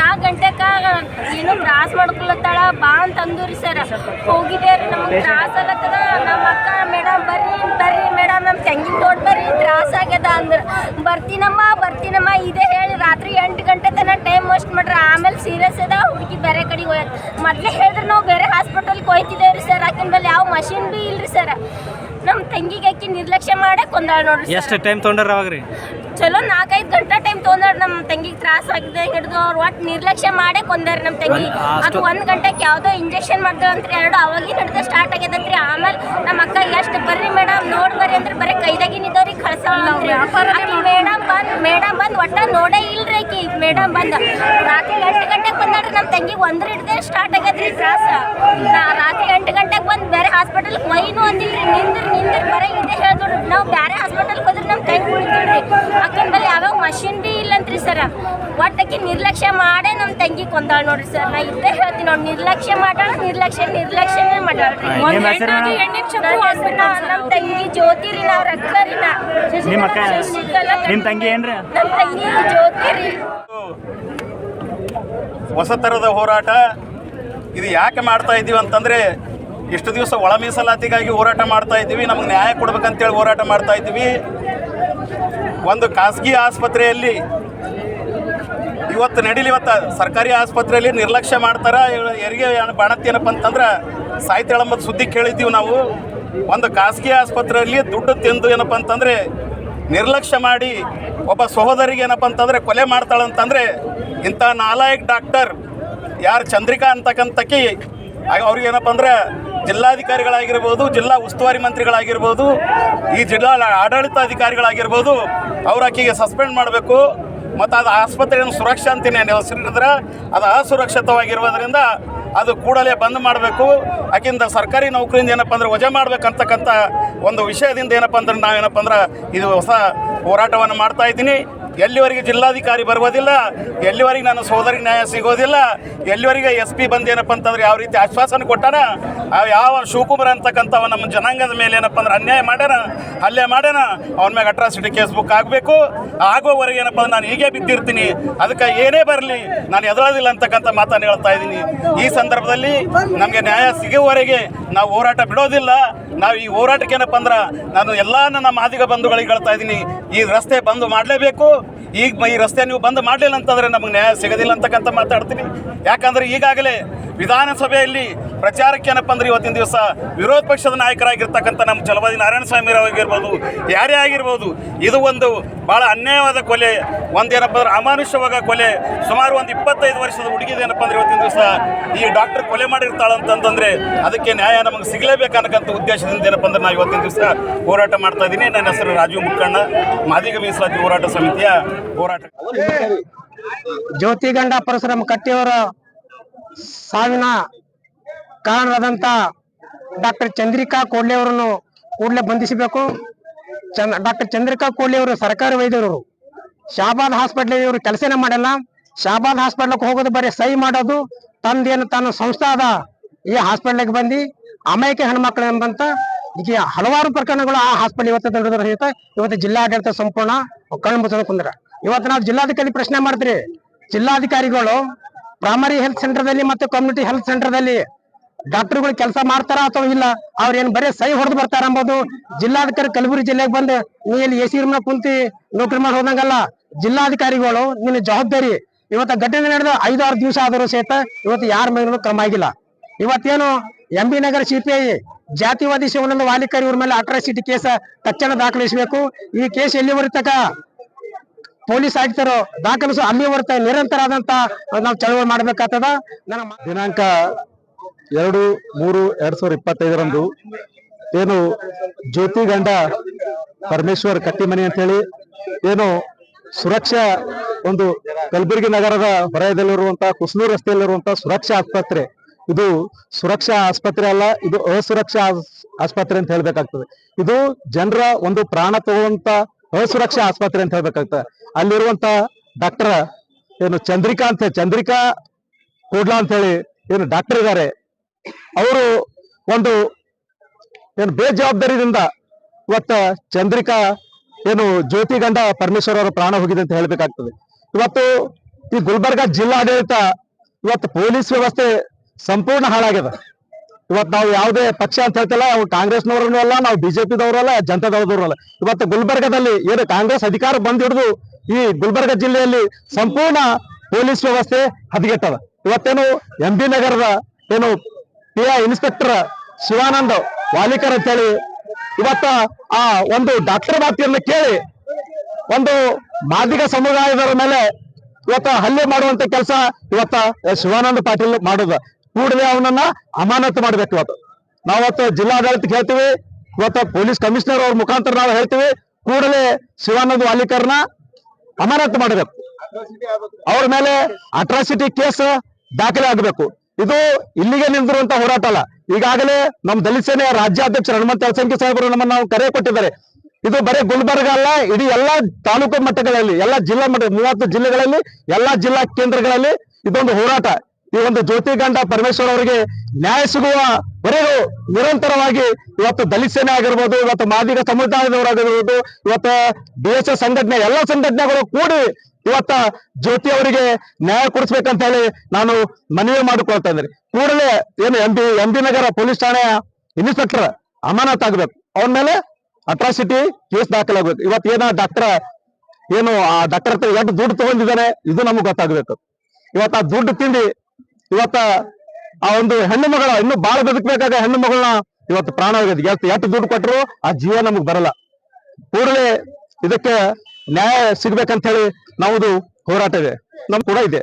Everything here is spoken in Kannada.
ನಾಲ್ಕು ಗಂಟೆಕ ಏನು ತ್ರಾಸ ಮಾಡ್ಕೊಳತ್ತಾಳ, ಬಾ ಅಂತ ಅಂದೂರಿ ಸರ್ ಹೋಗಿದ್ದೇವ್ರಿ ನಮಗೆ ತ್ರಾಸ ಆಗತ್ತದ. ನಮ್ಮ ಅಕ್ಕ ಮೇಡಮ್ ಬರ್ರಿ ಬರ್ರಿ ಮೇಡಮ್ ನಮ್ಮ ತಂಗಿ ತೋಟ ಬರ್ರಿ, ತ್ರಾಸ ಆಗ್ಯದ ಅಂದ್ರೆ, ಬರ್ತೀನಮ್ಮ ಬರ್ತೀನಮ್ಮ. ಇದೇ ಹೇಳಿ ರಾತ್ರಿ ಎಂಟು ಗಂಟೆ ತನಕ ಟೈಮ್ ವೇಸ್ಟ್ ಮಾಡ್ರಿ. ಆಮೇಲೆ ಸೀರಿಯಸ್ ಅದ, ಹುಡುಗಿ ಬೇರೆ ಕಡೆಗೆ ಹೋಯ್ತು ಮೊದಲೇ ಹೇಳಿದ್ರೆ ನಾವು ಬೇರೆ ಹಾಸ್ಪಿಟಲ್ಗೆ ಹೋಯ್ತಿದ್ದೇವ್ರಿ ಸರ್ ಆಕಿನ ಮೇಲೆ ಯಾವ ಮಷಿನ್ ಬಿ ಇಲ್ರಿ ಸರ್ ನಮ್ಮ ತಂಗಿಗೆ ಹಾಕಿ ನಿರ್ಲಕ್ಷ್ಯ ಮಾಡೇ ಕೊಂದಾಳ ನೋಡ್ರಿ sir. ಎಷ್ಟು ಟೈಮ್ ತೊಗೊಂಡ್ರ ಅವಾಗ ರೀ? ಚಲೋ ನಾಲ್ಕೈದು ಗಂಟೆ ಟೈಮ್ ತೊಗೊಂಡ್ರ ನಮ್ಮ ತಂಗಿಗೆ ತ್ರಾಸ ಆಗಿದೆ ಹಿಡಿದು ಅವ್ರು ಒಟ್ಟು ನಿರ್ಲಕ್ಷ್ಯ ಮಾಡೇ ಕೊಂದಾರ ನಮ್ಮ ತಂಗಿ. ಒಂದ್- ಅಷ್ಟು- ಅದು ಒಂದು ಗಂಟೆಗೆ ಯಾವುದೋ ಇಂಜೆಕ್ಷನ್ ಮಾಡ್ದಂತ್ರಿ ಎರಡು ಅವಾಗಿನ ಹಿಡಿದು ಸ್ಟಾರ್ಟ್ ಆಗ್ಯದಂತ್ರಿ. ಆಮೇಲೆ ನಮ್ಮ ಅಕ್ಕ ಎಷ್ಟು ಬರ್ರಿ ಮೇಡಮ್ ನೋಡ್ ಬರ್ರಿ ಅಂದ್ರೆ ಬರೀ ಕೈದಾಗಿನಿದ್ದವ್ರಿಗೆ ಕಳ್ಸೋಳ್ರಿ ಮೇಡಮ್ ಬಂದ್ ಮೇಡಮ್ ಬಂದ್ ಒಟ್ಟ ನೋಡೇ ಇಲ್ರಿ ಆಕಿ. ಮೇಡಮ್ ಬಂದ್ ರಾತ್ರಿ ಎಂಟು ಗಂಟೆಗೆ ಬಂದಾಡ್ರಿ ನಮ್ಮ ತಂಗಿ ಒಂದ್ರ ಹಿಡ್ದೆ ಸ್ಟಾರ್ಟ್ ಆಗ್ಯದ್ರಿ ತ್ರಾಸ. ನಾ ರಾತ್ರಿ ಎಂಟು ಗಂಟೆಗೆ ಬಂದು ಬೇರೆ ಹಾಸ್ಪಿಟಲ್ ಒಯ್ನು ಅಂದಿಲ್ರಿ ನಿಂದ್ರಿ ನಿಂದ್ರಿ ಬರೀ ಇದೇ ಹೇಳ್ದೋಡ್ರಿ ನಾವು ಬೇರೆ ಹಾಸ್ಪಿಟಲ್ಗೆ ಹೋದ್ರೆ ನಮ್ಮ ತಂಗಿ ಉಳಿತೀವ್ರಿ ಅಕ್ಕನ ಬಲ್ಲಿ ಯಾವ್ಯಾವ ಮಷಿನ್ ಬಿ ಇಲ್ಲಂತ್ರಿ ಸರ್ ಒಟ್ಟಕ್ಕೆ ನಿರ್ಲಕ್ಷ್ಯ ಮಾಡೇ ನಮ್ಮ ತಂಗಿ ಕೊಂದಾಳ ನೋಡ್ರಿ ಸರ್. ನಾ ಇದ್ದೇ ಹೇಳ್ತೀನಿ ನೋಡಿ ನಿರ್ಲಕ್ಷ್ಯ ಮಾಡಾಳ ನಿರ್ಲಕ್ಷ್ಯ ನಿರ್ಲಕ್ಷ್ಯನೇ ಮಾಡಾಳ್ರಿ ನಿಮ್ಮ ತಂಗಿ ಜ್ಯೋತಿ ರೀ ನಾವು ರಕ್ಕ ರೀ ನಾ ನಿಮ್ಮ ನಿಮ್ಮ ತಂಗಿ ಏನ್ರಿ? ನಮ್ಮ ತಂಗಿ ಜ್ಯೋತಿ ರೀ ಹೊಸ ಥರದ ಹೋರಾಟ. ಇದು ಯಾಕೆ ಮಾಡ್ತಾ ಇದ್ದೀವಿ ಅಂತಂದರೆ ಇಷ್ಟು ದಿವಸ ಒಳ ಮೀಸಲಾತಿಗಾಗಿ ಹೋರಾಟ ಮಾಡ್ತಾ ಇದ್ದೀವಿ. ನಮಗೆ ನ್ಯಾಯ ಕೊಡ್ಬೇಕಂತೇಳಿ ಹೋರಾಟ ಮಾಡ್ತಾ ಇದ್ದೀವಿ. ಒಂದು ಖಾಸಗಿ ಆಸ್ಪತ್ರೆಯಲ್ಲಿ ಇವತ್ತು ನಡೀಲಿ, ಇವತ್ತು ಸರ್ಕಾರಿ ಆಸ್ಪತ್ರೆಯಲ್ಲಿ ನಿರ್ಲಕ್ಷ್ಯ ಮಾಡ್ತಾರ. ಹೆರಿಗೆ ಬಾಣತಿ ಏನಪ್ಪ ಅಂತಂದ್ರೆ ಸಾಯ್ತಾಳಂಬತ್ತು ಸುದ್ದಿ ಕೇಳಿದ್ದೀವಿ ನಾವು. ಒಂದು ಖಾಸಗಿ ಆಸ್ಪತ್ರೆಯಲ್ಲಿ ದುಡ್ಡು ತಿಂದು ಏನಪ್ಪ ಅಂತಂದರೆ ನಿರ್ಲಕ್ಷ್ಯ ಮಾಡಿ ಒಬ್ಬ ಸಹೋದರಿಗೆ ಏನಪ್ಪ ಅಂತಂದರೆ ಕೊಲೆ ಮಾಡ್ತಾಳಂತಂದರೆ ಇಂಥ ನಾಲಾಯಕ್ ಡಾಕ್ಟರ್ ಯಾರು ಚಂದ್ರಿಕಾ ಅಂತಕ್ಕಂಥಕ್ಕಿ ಅವ್ರಿಗೆ ಏನಪ್ಪ ಅಂದ್ರೆ ಜಿಲ್ಲಾಧಿಕಾರಿಗಳಾಗಿರ್ಬೋದು, ಜಿಲ್ಲಾ ಉಸ್ತುವಾರಿ ಮಂತ್ರಿಗಳಾಗಿರ್ಬೋದು, ಈ ಜಿಲ್ಲಾ ಆಡಳಿತಾಧಿಕಾರಿಗಳಾಗಿರ್ಬೋದು, ಅವ್ರ ಆಕೆಗೆ ಸಸ್ಪೆಂಡ್ ಮಾಡಬೇಕು. ಮತ್ತು ಅದು ಆಸ್ಪತ್ರೆಯನ್ನು ಸುರಕ್ಷಾ ಅಂತೀನಿ ನೀವು ಹೆಸರಿದ್ರೆ ಅದು ಅಸುರಕ್ಷಿತವಾಗಿರುವುದರಿಂದ ಅದು ಕೂಡಲೇ ಬಂದ್ ಮಾಡಬೇಕು. ಆಕಿಂದ ಸರ್ಕಾರಿ ನೌಕರಿಯಿಂದ ಏನಪ್ಪ ಅಂದ್ರೆ ವಜಾ ಮಾಡ್ಬೇಕಂತಕ್ಕಂಥ ಒಂದು ವಿಷಯದಿಂದ ಏನಪ್ಪ ಅಂದ್ರೆ ನಾವೇನಪ್ಪ ಅಂದ್ರೆ ಇದು ಹೊಸ ಹೋರಾಟವನ್ನು ಮಾಡ್ತಾ ಇದ್ದೀನಿ. ಎಲ್ಲಿವರೆಗೆ ಜಿಲ್ಲಾಧಿಕಾರಿ ಬರುವುದಿಲ್ಲ ಎಲ್ಲಿವರೆಗೆ ನನ್ನ ಸೋದರಿಗೆ ನ್ಯಾಯ ಸಿಗೋದಿಲ್ಲ? ಎಲ್ಲಿವರೆಗೆ ಎಸ್ ಪಿ ಬಂದು ಏನಪ್ಪ ಅಂತಂದ್ರೆ ಯಾವ ರೀತಿ ಆಶ್ವಾಸನೆ ಕೊಟ್ಟಾನ? ಯಾವ ಶಿವಕುಮಾರ್ ಅಂತಕ್ಕಂಥವ ನಮ್ಮ ಜನಾಂಗದ ಮೇಲೆ ಏನಪ್ಪ ಅಂದ್ರೆ ಅನ್ಯಾಯ ಮಾಡ್ಯಾನ? ಹಲ್ಲೆ ಮಾಡ್ಯಾನ? ಅವನ ಮ್ಯಾಗ ಅಟ್ರಾಸಿಟಿ ಕೇಸ್ ಬುಕ್ ಆಗಬೇಕು? ಆಗೋವರೆಗೆ ಏನಪ್ಪ ಅಂದ್ರೆ ನಾನು ಹೀಗೆ ಬಿದ್ದಿರ್ತೀನಿ. ಅದಕ್ಕೆ ಏನೇ ಬರಲಿ, ನಾನು ಎದುರೋದಿಲ್ಲ ಅಂತಕ್ಕಂಥ ಮಾತನ್ನು ಹೇಳ್ತಾ ಇದ್ದೀನಿ. ಈ ಸಂದರ್ಭದಲ್ಲಿ ನಮಗೆ ನ್ಯಾಯ ಸಿಗುವವರೆಗೆ ನಾವು ಹೋರಾಟ ಬಿಡೋದಿಲ್ಲ. ನಾವು ಈ ಹೋರಾಟಕ್ಕೆ ಏನಪ್ಪ ಅಂದ್ರೆ ನಾನು ಎಲ್ಲ ನನ್ನ ಮಾದಿಗ ಬಂಧುಗಳಿಗೆ ಹೇಳ್ತಾ ಇದ್ದೀನಿ. ಈ ರಸ್ತೆ ಬಂದ್ ಮಾಡಲೇಬೇಕು. ಈಗ ಈ ರಸ್ತೆ ನೀವು ಬಂದ್ ಮಾಡಲಿಲ್ಲ ಅಂತಂದ್ರೆ ನಮಗೆ ನ್ಯಾಯ ಸಿಗೋದಿಲ್ಲ ಅಂತಕ್ಕಂಥ ಮಾತಾಡ್ತೀನಿ. ಯಾಕಂದ್ರೆ ಈಗಾಗಲೇ ವಿಧಾನಸಭೆಯಲ್ಲಿ ಪ್ರಚಾರಕ್ಕೆ ಏನಪ್ಪ ಅಂದ್ರೆ ಇವತ್ತಿನ ದಿವಸ ವಿರೋಧ ಪಕ್ಷದ ನಾಯಕರಾಗಿರ್ತಕ್ಕಂಥ ನಮ್ಮ ಚಲವಾದಿ ನಾರಾಯಣಸ್ವಾಮಿ ಆಗಿರ್ಬೋದು, ಯಾರೇ ಆಗಿರ್ಬೋದು, ಇದು ಒಂದು ಭಾಳ ಅನ್ಯಾಯವಾದ ಕೊಲೆ. ಒಂದೇನಪ್ಪ ಅಂದ್ರೆ ಅಮಾನುಷ್ಯವಾಗ ಕೊಲೆ. ಸುಮಾರು ಒಂದು ಇಪ್ಪತ್ತೈದು ವರ್ಷದ ಹುಡುಗಿದ ಏನಪ್ಪ ಅಂದ್ರೆ ಇವತ್ತಿನ ದಿವಸ ಈ ಡಾಕ್ಟರ್ ಕೊಲೆ ಮಾಡಿರ್ತಾಳಂತಂದ್ರೆ ಅದಕ್ಕೆ ನ್ಯಾಯ ನಮಗೆ ಸಿಗಲೇಬೇಕು ಅನ್ನಕ್ಕಂಥ ಉದ್ದೇಶದಿಂದ ಏನಪ್ಪ ಅಂದ್ರೆ ನಾವು ಇವತ್ತಿನ ದಿವಸ ಹೋರಾಟ ಮಾಡ್ತಾ ಇದ್ದೀನಿ. ನನ್ನ ಹೆಸರು ರಾಜೀವ್ ಮುಕ್ಕಣ್ಣ, ಮಾದಿಗ ಮೀಸಲಾತಿ ಹೋರಾಟ ಸಮಿತಿಯ ಹೋರಾಟ. ಜ್ಯೋತಿಗಂಡ ಪರಶುರಾಮ ಕಟ್ಟಿಯವರ ಸಾವಿನ ಕಾರಣರಾದಂಥ ಡಾಕ್ಟರ್ ಚಂದ್ರಿಕಾ ಕೋಡ್ಲೆ ಅವರನ್ನು ಕೂಡಲೇ ಬಂಧಿಸಬೇಕು. ಡಾಕ್ಟರ್ ಚಂದ್ರಿಕಾ ಕೋಡ್ಲೆ ಅವರು ಸರ್ಕಾರಿ ವೈದ್ಯರು ಶಾಬಾದ್ ಹಾಸ್ಪಿಟ್ಲ್ ಇವರು ಕೆಲಸನೇ ಮಾಡಲ್ಲ. ಶಾಬಾದ್ ಹಾಸ್ಪಿಟ್ಲಕ್ಕೆ ಹೋಗೋದು ಬರೀ ಸಹಿ ಮಾಡೋದು ತಂದೇನು ತಾನು ಸಂಸ್ಥೆ ಅದ ಈ ಹಾಸ್ಪಿಟ್ಲಿಗೆ ಬಂದು ಅಮಾಯಕ ಹೆಣ್ಮಕ್ಳು ಎಂಬಂತ ಈಗ ಹಲವಾರು ಪ್ರಕರಣಗಳು ಆ ಹಾಸ್ಪಿಟಲ್ ಇವತ್ತು ನಡೆದ್ರ ಸಹಿತ ಇವತ್ತು ಜಿಲ್ಲಾಡಳಿತ ಸಂಪೂರ್ಣ ಕಣ್ಣು ಕುಂದ್ರ ಇವತ್ತು ನಾವು ಜಿಲ್ಲಾಧಿಕಾರಿ ಪ್ರಶ್ನೆ ಮಾಡ್ತೀರಿ. ಜಿಲ್ಲಾಧಿಕಾರಿಗಳು ಪ್ರೈಮರಿ ಹೆಲ್ತ್ ಸೆಂಟರ್ದಲ್ಲಿ ಮತ್ತು ಕಮ್ಯುನಿಟಿ ಹೆಲ್ತ್ ಸೆಂಟರ್ದಲ್ಲಿ ಡಾಕ್ಟರ್ಗಳು ಕೆಲಸ ಮಾಡ್ತಾರ ಅಥವಾ ಇಲ್ಲ? ಅವ್ರೇನ್ ಬರೀ ಸೈ ಹೊಡೆದು ಬರ್ತಾರ ಅಂಬೋದು? ಜಿಲ್ಲಾಧಿಕಾರಿ ಕಲಬುರಗಿ ಜಿಲ್ಲೆಗೆ ಬಂದು ನೀ ಇಲ್ಲಿ ಎ ಸಿ ರೂಮ್ನ ಕುಂತಿ ನೌಕರಿ ಮಾಡಿ ಹೋದಂಗಲ್ಲ? ಜಿಲ್ಲಾಧಿಕಾರಿಗಳು ನಿನ್ನ ಜವಾಬ್ದಾರಿ. ಇವತ್ತ ಘಟನೆ ನಡೆದ ಐದಾರು ದಿವಸ ಆದರೂ ಸಹಿತ ಇವತ್ತು ಯಾರ ಮೇಲೂ ಕ್ರಮ ಆಗಿಲ್ಲ. ಇವತ್ತೇನು ಎಂ ಬಿ ನಗರ ಸಿಪಿಐ ಜಾತಿವಾದಿ ಶಿವನಂದ ವಾಲಿಕರ್ ಇವ್ರ ಮೇಲೆ ಅಟ್ರಾಸಿಟಿ ಕೇಸ್ ತಕ್ಷಣ ದಾಖಲಿಸಬೇಕು. ಈ ಕೇಸ್ ಎಲ್ಲಿ ತಕ ಪೊಲೀಸ್ ಆಯುಕ್ತರು ದಾಖಲಿಸು ಅಲ್ಲಿವರೆಗೆ ನಿರಂತರ ಆದಂತ ನಾವು ಚಳವಳಿ ಮಾಡ್ಬೇಕಾಗ್ತದ. ನನ್ನ ದಿನಾಂಕ ಎರಡು, ಮೂರು, ಎರಡ್ ಸಾವಿರದ ಇಪ್ಪತ್ತೈದರಂದು ಏನು ಜ್ಯೋತಿ ಗಂಡ ಪರಮೇಶ್ವರ್ ಕಟ್ಟಿಮನಿ ಅಂತ ಹೇಳಿ ಏನು ಸುರಕ್ಷಾ ಒಂದು ಕಲಬುರಗಿ ನಗರದ ಹೊರಯದಲ್ಲಿರುವಂತಹ ಕುಸ್ನೂರು ರಸ್ತೆಯಲ್ಲಿರುವಂತಹ ಸುರಕ್ಷಾ ಆಸ್ಪತ್ರೆ. ಇದು ಸುರಕ್ಷಾ ಆಸ್ಪತ್ರೆ ಅಲ್ಲ, ಇದು ಅಸುರಕ್ಷಾ ಆಸ್- ಆಸ್ಪತ್ರೆ ಅಂತ ಹೇಳ್ಬೇಕಾಗ್ತದೆ. ಇದು ಜನರ ಒಂದು ಪ್ರಾಣ ತಗೊಳ್ಳುವಂತ ಅಸುರಕ್ಷಾ ಆಸ್ಪತ್ರೆ ಅಂತ ಹೇಳ್ಬೇಕಾಗ್ತದೆ. ಅಲ್ಲಿರುವಂತ ಡಾಕ್ಟರ್ ಏನು ಚಂದ್ರಿಕಾ ಅಂತ, ಚಂದ್ರಿಕಾ ಕೋಡ್ಲಾ ಅಂತ ಹೇಳಿ ಏನು ಡಾಕ್ಟರ್ ಇದ್ದಾರೆ ಅವರು ಒಂದು ಏನು ಬೇಜವಾಬ್ದಾರಿಯಿಂದ ಇವತ್ತ ಚಂದ್ರಿಕಾ ಏನು ಜ್ಯೋತಿ ಗಂಡ ಪರಮೇಶ್ವರ್ ಅವರ ಪ್ರಾಣ ಹೋಗಿದೆ ಅಂತ ಹೇಳ್ಬೇಕಾಗ್ತದೆ. ಇವತ್ತು ಈ ಗುಲ್ಬರ್ಗ ಜಿಲ್ಲಾಡಳಿತ ಇವತ್ತು ಪೊಲೀಸ್ ವ್ಯವಸ್ಥೆ ಸಂಪೂರ್ಣ ಹಾಳಾಗ್ಯದ. ಇವತ್ತು ನಾವು ಯಾವುದೇ ಪಕ್ಷ ಅಂತ ಹೇಳ್ತಿಲ್ಲ, ನಾವು ಕಾಂಗ್ರೆಸ್ನವ್ರನ್ನೂ ಅಲ್ಲ, ನಾವು ಬಿಜೆಪಿದವರು ಅಲ್ಲ, ಜನತಾದಳದವರು ಅಲ್ಲ. ಇವತ್ತು ಗುಲ್ಬರ್ಗದಲ್ಲಿ ಏನು ಕಾಂಗ್ರೆಸ್ ಅಧಿಕಾರ ಬಂದ್ ಹಿಡಿದು ಈ ಗುಲ್ಬರ್ಗ ಜಿಲ್ಲೆಯಲ್ಲಿ ಸಂಪೂರ್ಣ ಪೊಲೀಸ್ ವ್ಯವಸ್ಥೆ ಹದಗೆಟ್ಟದ. ಇವತ್ತೇನು ಎಂ ಬಿ ನಗರದ ಏನು ಪಿ ಇನ್ಸ್ಪೆಕ್ಟರ್ ಶಿವಾನಂದ್ ವಾಲಿಕರ್ ಅಂತ ಹೇಳಿ ಇವತ್ತ ಆ ಒಂದು ಡಾಕ್ಟರ್ ಮಾತಿಯನ್ನು ಕೇಳಿ ಒಂದು ಮಾದಿಗ ಸಮುದಾಯದವರ ಮೇಲೆ ಇವತ್ತ ಹಲ್ಲೆ ಮಾಡುವಂತ ಕೆಲಸ ಇವತ್ತ ಶಿವಾನಂದ ಪಾಟೀಲ್ ಮಾಡುದ. ಕೂಡಲೇ ಅವನನ್ನ ಅಮಾನತು ಮಾಡ್ಬೇಕು ಇವತ್ತು. ನಾವತ್ತು ಜಿಲ್ಲಾಡಳಿತಕ್ಕೆ ಹೇಳ್ತೀವಿ, ಇವತ್ತ ಪೊಲೀಸ್ ಕಮಿಷನರ್ ಅವ್ರ ಮುಖಾಂತರ ನಾವು ಹೇಳ್ತೀವಿ, ಕೂಡಲೇ ಶಿವಾನಂದ ವಾಲಿಕರ್ನ ಅಮಾನತು ಮಾಡಬೇಕು. ಅವ್ರ ಮೇಲೆ ಅಟ್ರಾಸಿಟಿ ಕೇಸ್ ದಾಖಲೆ ಆಗಬೇಕು. ಇದು ಇಲ್ಲಿಗೆ ನಿಂತಿರುವಂತ ಹೋರಾಟ ಅಲ್ಲ. ಈಗಾಗಲೇ ನಮ್ಮ ದಲಿತ ಸೇನೆಯ ರಾಜ್ಯಾಧ್ಯಕ್ಷ ಹನುಮಂತ ಸಂಖ್ಯೆ ಸಾಹೇಬರು ನಮ್ಮನ್ನು ನಾವು ಕರೆ ಕೊಟ್ಟಿದ್ದಾರೆ. ಇದು ಬರೀ ಗುಲ್ಬರ್ಗ ಅಲ್ಲ, ಇಡೀ ಎಲ್ಲಾ ತಾಲೂಕು ಮಟ್ಟಗಳಲ್ಲಿ, ಎಲ್ಲಾ ಜಿಲ್ಲಾ ಮಟ್ಟ, ಮೂವತ್ತು ಜಿಲ್ಲೆಗಳಲ್ಲಿ, ಎಲ್ಲಾ ಜಿಲ್ಲಾ ಕೇಂದ್ರಗಳಲ್ಲಿ ಇದೊಂದು ಹೋರಾಟ. ಈ ಒಂದು ಜ್ಯೋತಿ ಗಂಡ ಪರಮೇಶ್ವರ್ ಅವರಿಗೆ ನ್ಯಾಯ ಸಿಗುವವರೆಗೂ ನಿರಂತರವಾಗಿ ಇವತ್ತು ದಲಿತ ಸೇನೆ ಆಗಿರ್ಬೋದು, ಇವತ್ತು ಮಾದಿಗ ಸಮುದಾಯದವರಾಗಿರ್ಬೋದು, ಇವತ್ತು ದೇಶ ಸಂಘಟನೆ, ಎಲ್ಲಾ ಸಂಘಟನೆಗಳು ಕೂಡಿ ಇವತ್ತ ಜ್ಯೋತಿ ಅವರಿಗೆ ನ್ಯಾಯ ಕೊಡಿಸ್ಬೇಕಂತ ಹೇಳಿ ನಾನು ಮನವಿ ಮಾಡಿಕೊಳ್ತಾ ಇದ್ದೀನಿ. ಕೂಡಲೇ ಏನು ಎಂ ಬಿ ಎಂ ಬಿ ನಗರ ಪೊಲೀಸ್ ಠಾಣೆಯ ಇನ್ಸ್ಪೆಕ್ಟರ್ ಅಮಾನತ್ ಆಗ್ಬೇಕು. ಅವನ ಮೇಲೆ ಅಟ್ರಾಸಿಟಿ ಕೇಸ್ ದಾಖಲಾಗಬೇಕು. ಇವತ್ತು ಏನ ಡಾಕ್ಟರ್ ಏನು ಆ ಡಾಕ್ಟರ್ ಹತ್ರ ಎಷ್ಟು ದುಡ್ಡು ತಗೊಂಡಿದ್ದಾನೆ ಇದು ನಮಗೆ ಗೊತ್ತಾಗ್ಬೇಕು. ಇವತ್ತ ದುಡ್ಡು ತಿಂದು ಇವತ್ತ ಆ ಒಂದು ಹೆಣ್ಣು ಮಗಳ ಇನ್ನು ಬಾಳ ಬದುಕಬೇಕಾದ ಹೆಣ್ಣು ಮಗಳನ್ನ ಇವತ್ತು ಪ್ರಾಣ ಹೋಗಿದೆ ಎಷ್ಟು ಎಷ್ಟು ದುಡ್ಡು ಕೊಟ್ಟರು ಆ ಜೀವ ನಮಗ್ ಬರಲ್ಲ. ಕೂಡಲೇ ಇದಕ್ಕೆ ನ್ಯಾಯ ಸಿಗ್ಬೇಕಂತ ಹೇಳಿ ನಮ್ಮದು ಹೋರಾಟ ಇದೆ. ನಮ್ ಕೂಡ ಇದೆ.